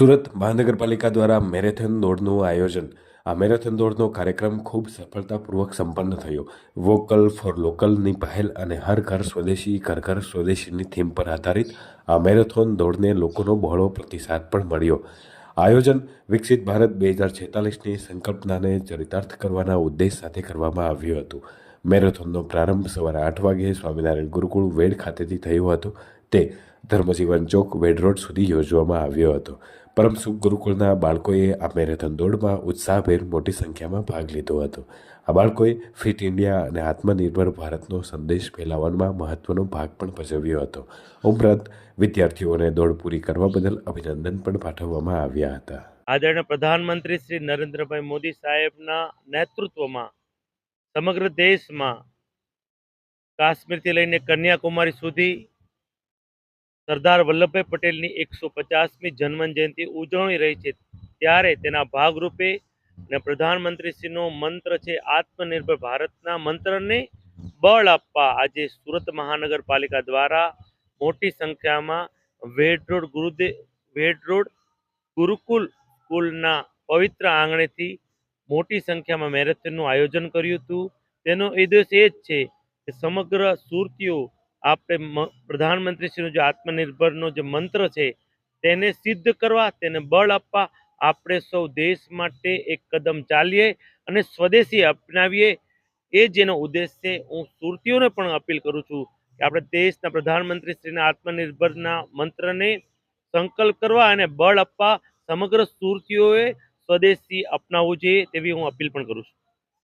સુરત મહાનગરપાલિકા દ્વારા મેરેથોન દોડનું આયોજન. આ મેરેથોન દોડનો કાર્યક્રમ ખૂબ સફળતાપૂર્વક સંપન્ન થયો. વોકલ ફોર લોકલની પહેલ અને હર ઘર સ્વદેશી, ઘર ઘર સ્વદેશીની થીમ પર આધારિત આ મેરેથોન દોડને લોકોનો બહોળો પ્રતિસાદ પણ મળ્યો. આયોજન વિકસિત ભારત બે હજાર છેતાલીસની સંકલ્પનાને ચરિતાર્થ કરવાના ઉદ્દેશ સાથે કરવામાં આવ્યું હતું. મેરેથોનનો પ્રારંભ સવારે આઠ વાગ્યે સ્વામિનારાયણ ગુરુકુળ વેડ ખાતેથી થયો હતો. તે ધર્મજીવન ચોક વેડ રોડ સુધી યોજવામાં આવ્યો હતો. પરમ સુખ ગુરુકુળના બાળકોએ આ મેરેથોન દોડમાં ઉત્સાહભેર મોટી સંખ્યામાં ભાગ લીધો હતો. આ બાળકોએ ફિટ ઇન્ડિયા અને આત્મનિર્ભર ભારતનો સંદેશ ફેલાવવામાં મહત્વનો ભાગ પણ ભજવ્યો હતો. ઉપરાંત વિદ્યાર્થીઓને દોડ પૂરી કરવા બદલ અભિનંદન પણ પાઠવવામાં આવ્યા હતા. આદરણીય પ્રધાનમંત્રી શ્રી નરેન્દ્રભાઈ મોદી સાહેબના નેતૃત્વમાં સમગ્ર દેશમાં કાશ્મીરથી લઈને કન્યાકુમારી સુધી સરદાર વલ્લભભાઈ પટેલની એકસો પચાસમી જન્મ જયંતિ ઉજવણી રહી છે. ત્યારે તેના ભાગરૂપે અને પ્રધાનમંત્રીશ્રીનો મંત્ર છે, આત્મનિર્ભર ભારતના મંત્રને બળ આપવા આજે સુરત મહાનગરપાલિકા દ્વારા મોટી સંખ્યામાં વેડરોડ ગુરુદેવ વેડરોડ ગુરુકુલ સ્કૂલના પવિત્ર આંગણેથી મોટી સંખ્યામાં મેરેથોનનું આયોજન કર્યું હતું. તેનો ઉદ્દેશ એ જ છે કે સમગ્ર સુરતીઓ આપણે પ્રધાનમંત્રીશ્રીનો જે આત્મનિર્ભરનો જે મંત્ર છે, તેને સિદ્ધ કરવા, તેને બળ આપવા, આપણે સૌ દેશ માટે એક કદમ ચાલીએ અને સ્વદેશી અપનાવીએ. એ જેનો ઉદ્દેશ છે. હું સુરતીઓને પણ અપીલ કરું છું કે આપણે દેશના પ્રધાનમંત્રીશ્રીના આત્મનિર્ભરના મંત્રને સંકલ્પ કરવા અને બળ આપવા સમગ્ર સુરતીઓએ સ્વદેશી અપનાવવું જોઈએ તેવી હું અપીલ પણ કરું છું.